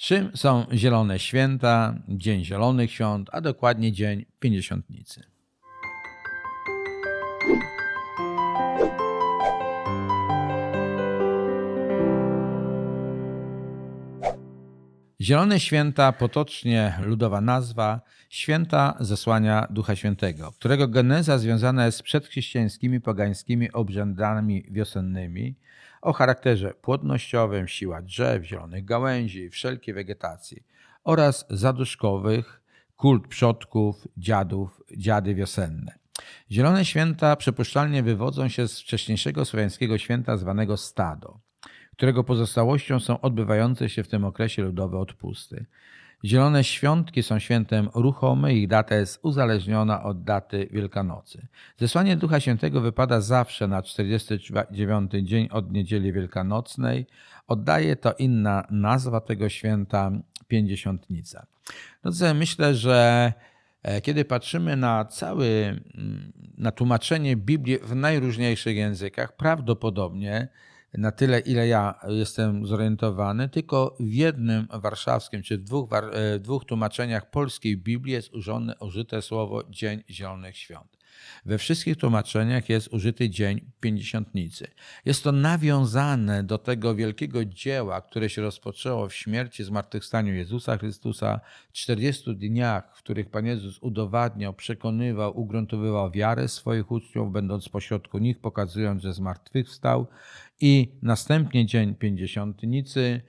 Czym są zielone święta, Dzień Zielonych Świąt, a dokładnie Dzień Pięćdziesiątnicy? Zielone święta, potocznie ludowa nazwa, święta zesłania Ducha Świętego, którego geneza związana jest z przedchrześcijańskimi pogańskimi obrzędami wiosennymi o charakterze płodnościowym, siła drzew, zielonych gałęzi, wszelkiej wegetacji oraz zaduszkowych, kult przodków, dziadów, dziady wiosenne. Zielone święta przypuszczalnie wywodzą się z wcześniejszego słowiańskiego święta zwanego stado którego pozostałością są odbywające się w tym okresie ludowe odpusty. Zielone świątki są świętem ruchome, ich data jest uzależniona od daty Wielkanocy. Zesłanie Ducha Świętego wypada zawsze na 49 dzień od niedzieli wielkanocnej. Oddaje to inna nazwa tego święta Pięćdziesiątnica. Co, myślę, że e, kiedy patrzymy na cały, mm, na tłumaczenie Biblii w najróżniejszych językach, prawdopodobnie na tyle, ile ja jestem zorientowany, tylko w jednym warszawskim, czy w dwóch, e, w dwóch tłumaczeniach polskiej Biblii jest użyte słowo Dzień Zielonych Świąt. We wszystkich tłumaczeniach jest użyty Dzień Pięćdziesiątnicy. Jest to nawiązane do tego wielkiego dzieła, które się rozpoczęło w śmierci, zmartwychwstaniu Jezusa Chrystusa, 40 dniach, w których Pan Jezus udowadniał, przekonywał, ugruntowywał wiarę swoich uczniów, będąc pośrodku nich, pokazując, że zmartwychwstał i następnie dzień pięćdziesiątnicy,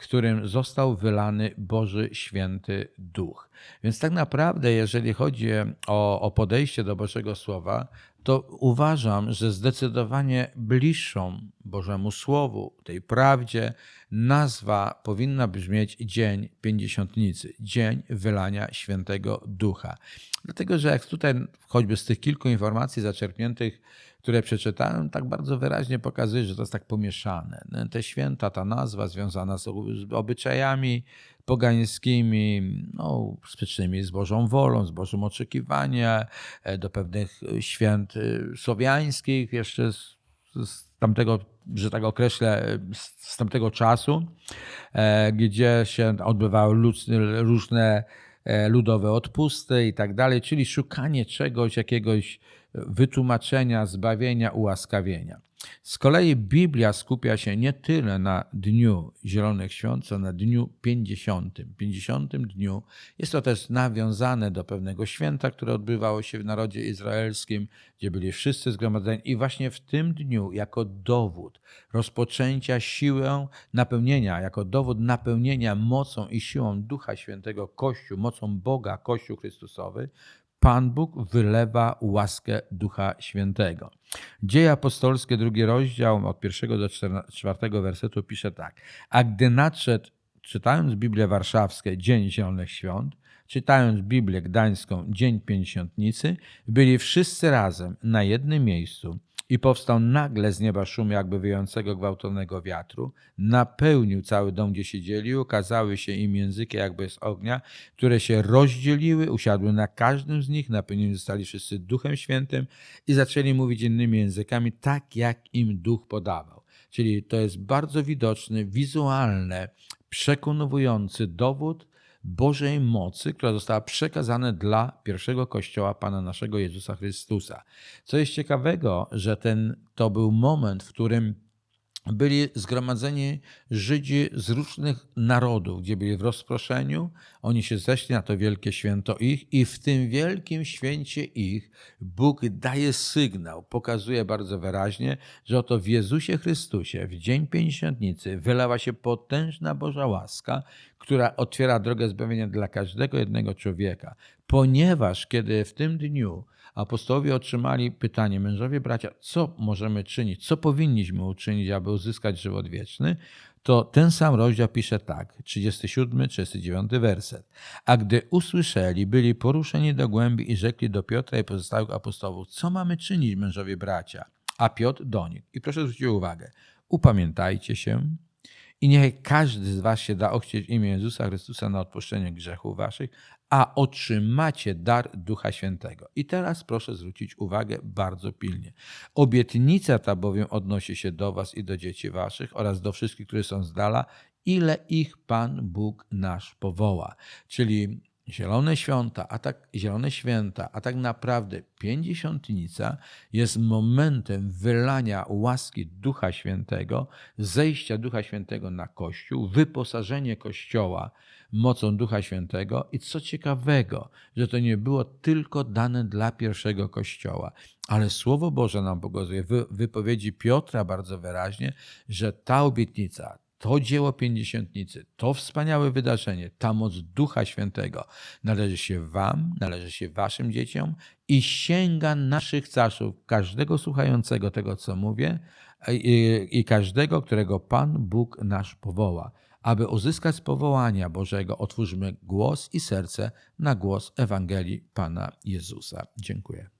którym został wylany Boży Święty Duch. Więc tak naprawdę, jeżeli chodzi o, o podejście do Bożego Słowa, to uważam, że zdecydowanie bliższą Bożemu Słowu, tej prawdzie, nazwa powinna brzmieć Dzień Pięćdziesiątnicy, Dzień Wylania Świętego Ducha. Dlatego, że jak tutaj choćby z tych kilku informacji zaczerpniętych które przeczytałem, tak bardzo wyraźnie pokazuje, że to jest tak pomieszane. Te święta, ta nazwa związana z obyczajami pogańskimi, no, sprzecznymi z Bożą wolą, z Bożym oczekiwaniem, e, do pewnych święt e, słowiańskich, jeszcze z, z tamtego, że tak określę, z tamtego czasu, e, gdzie się odbywały różne ludowe odpusty i tak dalej, czyli szukanie czegoś, jakiegoś wytłumaczenia, zbawienia, ułaskawienia. Z kolei Biblia skupia się nie tyle na dniu Zielonych Świąt, co na dniu 50. 50 dniu jest to też nawiązane do pewnego święta, które odbywało się w narodzie izraelskim, gdzie byli wszyscy zgromadzeni i właśnie w tym dniu jako dowód rozpoczęcia siłę napełnienia, jako dowód napełnienia mocą i siłą Ducha Świętego Kościół, mocą Boga Kościół Chrystusowy, Pan Bóg wylewa łaskę Ducha Świętego. Dzieje apostolskie, drugi rozdział, od pierwszego do czwartego wersetu pisze tak. A gdy nadszedł, czytając Biblię Warszawską, Dzień Zielonych Świąt, czytając Biblię Gdańską, Dzień Pięćdziesiątnicy, byli wszyscy razem na jednym miejscu i powstał nagle z nieba szum jakby wyjącego gwałtownego wiatru, napełnił cały dom, gdzie siedzieli, ukazały się im języki jakby z ognia, które się rozdzieliły, usiadły na każdym z nich, napełnieni zostali wszyscy Duchem Świętym i zaczęli mówić innymi językami, tak jak im Duch podawał. Czyli to jest bardzo widoczny, wizualny, przekonujący dowód Bożej mocy, która została przekazana dla pierwszego kościoła Pana naszego Jezusa Chrystusa. Co jest ciekawego, że ten to był moment, w którym byli zgromadzeni Żydzi z różnych narodów, gdzie byli w rozproszeniu. Oni się zeszli na to wielkie święto ich i w tym wielkim święcie ich Bóg daje sygnał, pokazuje bardzo wyraźnie, że oto w Jezusie Chrystusie w Dzień Pięćdziesiątnicy wylewa się potężna Boża łaska, która otwiera drogę zbawienia dla każdego jednego człowieka. Ponieważ kiedy w tym dniu apostołowie otrzymali pytanie, mężowie, bracia, co możemy czynić, co powinniśmy uczynić, aby uzyskać żywot wieczny, to ten sam rozdział pisze tak, 37, 39 werset. A gdy usłyszeli, byli poruszeni do głębi i rzekli do Piotra i pozostałych apostołów, co mamy czynić, mężowie bracia? A Piotr do nich. I proszę zwrócić uwagę, upamiętajcie się, i niech każdy z was się da ochcieć imię Jezusa Chrystusa na odpuszczenie grzechów waszych, a otrzymacie dar Ducha Świętego. I teraz proszę zwrócić uwagę bardzo pilnie. Obietnica ta bowiem odnosi się do was i do dzieci waszych oraz do wszystkich, którzy są z dala ile ich Pan Bóg nasz powoła. Czyli Zielone Świąta, a tak, Zielone Święta, a tak naprawdę Pięćdziesiątnica jest momentem wylania łaski Ducha Świętego, zejścia Ducha Świętego na Kościół, wyposażenie Kościoła mocą Ducha Świętego. I co ciekawego, że to nie było tylko dane dla pierwszego Kościoła, ale Słowo Boże nam pokazuje, w wypowiedzi Piotra bardzo wyraźnie, że ta obietnica, to dzieło pięćdziesiątnicy, to wspaniałe wydarzenie, ta moc Ducha Świętego należy się Wam, należy się Waszym dzieciom i sięga naszych czasów, każdego słuchającego tego, co mówię i, i każdego, którego Pan Bóg nasz powoła. Aby uzyskać powołania Bożego, otwórzmy głos i serce na głos Ewangelii Pana Jezusa. Dziękuję.